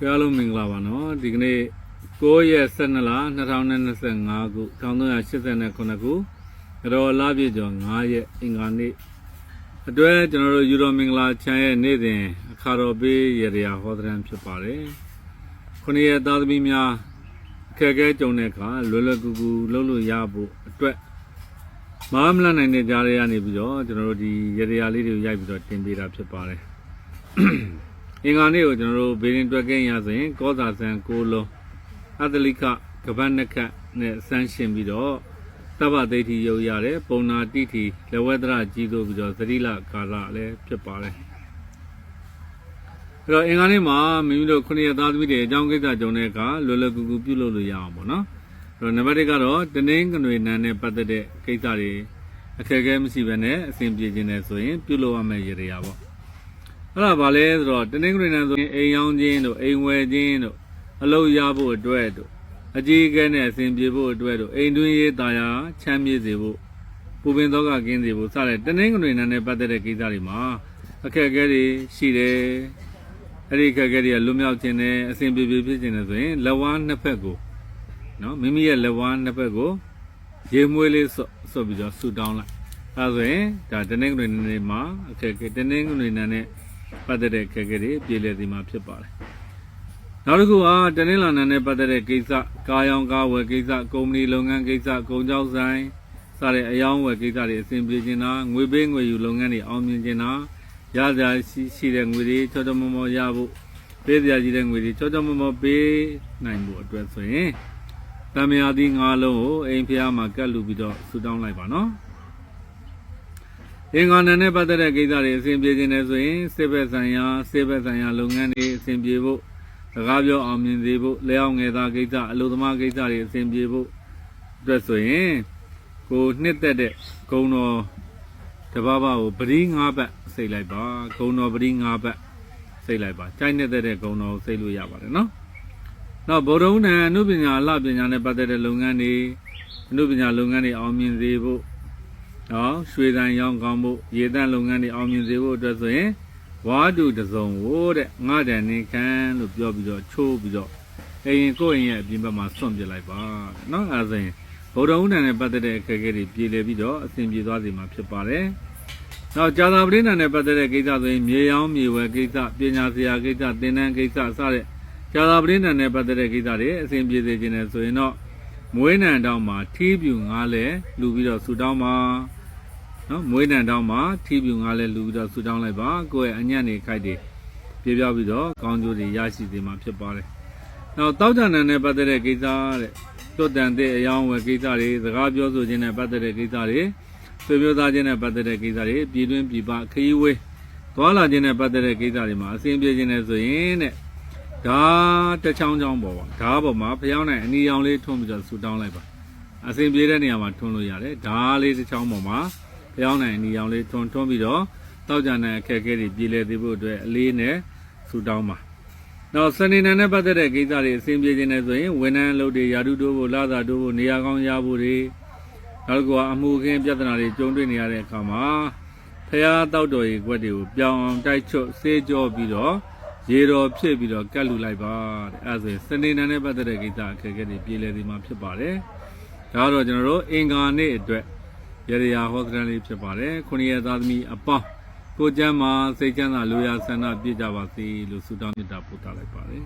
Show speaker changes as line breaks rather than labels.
ကြအားလုံးမင်္ဂလာပါနော်ဒီကနေ့9ရက်12လ2025ခု1389ခုရတော်လပြည့်ကျော်9ရက်အင်္ဂါနေ့အတွဲကျွန်တော်တို့ယူတော်မင်္ဂလာချမ်းရဲ့နေ့စဉ်အခါတော်ပေးရရာဟောတဲ့ဖြစ်ပါတယ်ခုနှစ်ရက်သားသမီးများအခက်အခဲကြုံတဲ့အခါလွယ်လွယ်ကူကူလုပ်လို့ရဖို့အတွက်မဟာမလနိုင်တဲ့ကြားရရနေပြီးတော့ကျွန်တော်တို့ဒီရရာလေးတွေကိုရိုက်ပြီးတော့တင်ပေးတာဖြစ်ပါတယ် အင်္ဂါနေ့ကိုကျွန်တော်တို့ဘေးရင်တွက်ကင်းရဆိုရင်ကောသာဆန်6လုံးအသလိကကပတ်နက်ခတ်နဲ့ဆန်းရှင်ပြီးတော့တပ္ပသိဋ္ဌိရုပ်ရတယ်ပုံနာတိဋ္ဌိလက်ဝဲတရကြီးတို့ပြီးတော့သတိလကာလလည်းဖြစ်ပါတယ်အဲ့တော့အင်္ဂါနေ့မှာမိမိတို့ခုနှစ်ရက်သားသမီးတွေအကြောင်းကိစ္စကြုံတဲ့အခါလွယ်လွယ်ကူကူပြုလုပ်လို့ရအောင်ပေါ့နော်အဲ့တော့နံပါတ်1ကတော့တနင်္ဂနွေနန်းနဲ့ပတ်သက်တဲ့ကိစ္စတွေအခက်အခဲမရှိဘဲနဲ့အဆင်ပြေခြင်းနဲ့ဆိုရင်ပြုလုပ်ရမယ့်ရည်ရပါပေါ့ အဲ့ဒါဗာလဲဆိုတော့တနင်္ဂနွေနေ့ဆိုရင်အိမ်ရောင်းခြင်းတို့အိမ်ဝယ်ခြင်းတို့အလုပ်ရဖို့အတွက်တို့အကြီးအကဲနဲ့အစဉ်ပြေဖို့အတွက်တို့အိမ်တွင်းရေးတာယာချမ်းမြေ့စေဖို့ပူပင်သောကကင်းစေဖို့စတဲ့တနင်္ဂနွေနေ့နဲ့ပတ်သက်တဲ့ကိစ္စတွေမှာအခက်အခဲတွေရှိတယ်အဲ့ဒီအခက်အခဲတွေကလွတ်မြောက်ခြင်းနဲ့အစဉ်ပြေပြေဖြစ်ခြင်းနဲ့ဆိုရင်လက်ဝါးနှစ်ဖက်ကိုနော်မိမိရဲ့လက်ဝါးနှစ်ဖက်ကိုရေမွေးလေးဆော့ဆော့ပြီးတော့ဆူတောင်းလိုက်အဲဒါဆိုရင်ဒါတနင်္ဂနွေနေ့မှာအခက်အခဲတနင်္ဂနွေနေ့နဲ့ ပတ်သက်တဲ့ခက်ခဲတွေပြည်လည်စီမှာဖြစ်ပါတယ်။နောက်တစ်ခုကတနင်္လာနေ့နဲ့ပတ်သက်တဲ့ကိစ္စကာယောင်ကားဝယ်ကိစ္စကုမ္ပဏီလုပ်ငန်းကိစ္စကုန်ကြောက်ဆိုင်စတဲ့အယောင်းဝယ်ကိစ္စတွေအဆင်ပြေခြင်းတာငွေပေးငွေယူလုပ်ငန်းတွေအောင်မြင်ခြင်းတာရစရာရှိရှိတဲ့ငွေတွေချောချောမောမောရဖို့ပေးစရာရှိတဲ့ငွေတွေချောချောမောမောပေးနိုင်ဖို့အတွက်ဆိုရင်တမယာသီးငါးလုံးကိုအိမ်ဖျားမှာကတ်လူပြီးတော့ဆူတောင်းလိုက်ပါနော်။ အင်္ဂါနံနဲ့ပတ်သက်တဲ့ကိစ္စတွေအဆင်ပြေခြင်းနဲ့ဆိုရင်စေဘက်ဆိုင်ရာစေဘက်ဆိုင်ရာလုပ်ငန်းတွေအဆင်ပြေဖို့စကားပြောအောင်မြင်စေဖို့လက်အောင်ငယ်သားကိစ္စအလုပ်သမားကိစ္စတွေအဆင်ပြေဖို့အတွက်ဆိုရင်ကိုနှစ်သက်တဲ့ဂုံတော်တဘာဘာကိုပရိ၅ဘတ်စိတ်လိုက်ပါဂုံတော်ပရိ၅ဘတ်စိတ်လိုက်ပါကြိုက်နှစ်သက်တဲ့ဂုံတော်ကိုစိတ်လို့ရပါတယ်နော်နောက်ဗုဒ္ဓဦးနံအနုပညာအလှပညာနဲ့ပတ်သက်တဲ့လုပ်ငန်းတွေအနုပညာလုပ်ငန်းတွေအောင်မြင်စေဖို့ နော်ရွှေတန်ရောင်းကောင်းဖို့ရေတန့်လုပ်ငန်းတွေအောင်မြင်စေဖို့အတွက်ဆိုရင်ဝါဒုတစုံကိုတဲ့ငါတန်နေခံလို့ပြောပြီးတော့ချိုးပြီးတော့အိမ်ကိုယ့်အိမ်ရဲ့အပြင်ဘက်မှာစွန့်ပစ်လိုက်ပါတဲ့နော်အဲဒါဆိုရင်ဗုဒ္ဓဦးတန်နဲ့ပတ်သက်တဲ့အခက်အခဲတွေပြည်လည်ပြီးတော့အဆင်ပြေသွားစေမှာဖြစ်ပါတယ်နောက်ဇာတာပရိသတ်နဲ့ပတ်သက်တဲ့ကိစ္စဆိုရင်မြေရောင်းမြေဝယ်ကိစ္စပညာစရာကိစ္စသင်တန်းကိစ္စစတဲ့ဇာတာပရိသတ်နဲ့ပတ်သက်တဲ့ကိစ္စတွေအဆင်ပြေစေခြင်းနဲ့ဆိုရင်တော့မွေးနံတောင်းမှာထီးပြူငားလဲလူပြီးတော့ဆူတောင်းပါ နော်မွေးနံတောင်းမှာထီးပြူငားလဲလူပြီးတော့ဆူတောင်းလိုက်ပါကိုယ့်ရဲ့အညံ့နေခိုက်တွေပြေပြောပြီးတော့ကောင်းကျိုးတွေရရှိစေမှာဖြစ်ပါတယ်နောက်တောက်ကြံနဲ့ပတ်သက်တဲ့ကိစ္စတဲ့တွတ်တန်တဲ့အယောင်းဝယ်ကိစ္စတွေစကားပြောဆိုခြင်းနဲ့ပတ်သက်တဲ့ကိစ္စတွေဆွေမျိုးသားချင်းနဲ့ပတ်သက်တဲ့ကိစ္စတွေပြည်တွင်းပြည်ပခရီးဝေးသွားလာခြင်းနဲ့ပတ်သက်တဲ့ကိစ္စတွေမှာအဆင်ပြေခြင်းနဲ့ဆိုရင်တဲ့ဒါတစ်ချောင်းချောင်းပေါ်ပါဒါပေါ်မှာဖျောင်းနိုင်အနီရောင်လေးထွန်းပြီးတော့ဆူတောင်းလိုက်ပါအစဉ်ပြေတဲ့နေရာမှာထွန်းလို့ရတယ်ဒါလေးတစ်ချောင်းပေါ်မှာ ဖျောင်းနိုင်အနီရောင်လေးထွန်းထွန်းပြီးတော့တောက်ကြတဲ့အခက်အခဲတွေပြည်လည်သေးဖို့အတွက်အလေးနဲ့ဆူတောင်းပါနောက်စနေနေ့နဲ့ပတ်သက်တဲ့ကိစ္စတွေအစဉ်ပြေခြင်းနဲ့ဆိုရင်ဝန်ထမ်းအလုပ်တွေယာတုတိုးဖို့လာသာတိုးဖို့နေရာကောင်းရဖို့တွေနောက်တစ်ခုကအမှုခင်းပြဿနာတွေကြုံတွေ့နေရတဲ့အခါမှာဖျားတောက်တော်ရေခွက်တွေကိုပြောင်းအောင်တိုက်ချွတ်ဆေးကြောပြီးတော့ရေတော်ဖြစ်ပြီးတော့ကတ်လူလိုက်ပါတဲ့အဲဒါဆိုရင်စနေနေ့နဲ့ပတ်သက်တဲ့ကိစ္စအခက်အခဲတွေပြည်လည်ဒီမှာဖြစ်ပါတယ်ဒါကတော့ကျွန်တော်တို့အင်္ဂါနေ့အတွက် ရရရာဟောသရလေးဖြစ်ပါတယ်ခုနှစ်ရက်သားသမီးအပေါင်းကိုကျမ်းမှာစိတ်ချမ်းသာလူရဆန္ဒပြည့်ကြပါစေလို့ဆုတောင်းမေတ္တာပို့သလိုက်ပါတယ်